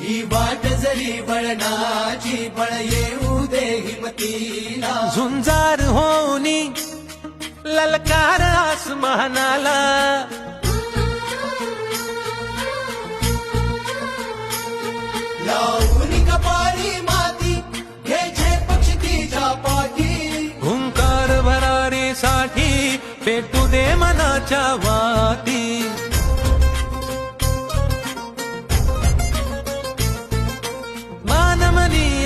ही वाट जरी वळणाची बळ येऊ दे हिमतीला झुंजार होनी ललकार आसमानाला लावून कपाळी माती घे पक्ष तिच्या पाठी हुंकार भरारीसाठी पेटू दे मनाच्या वाती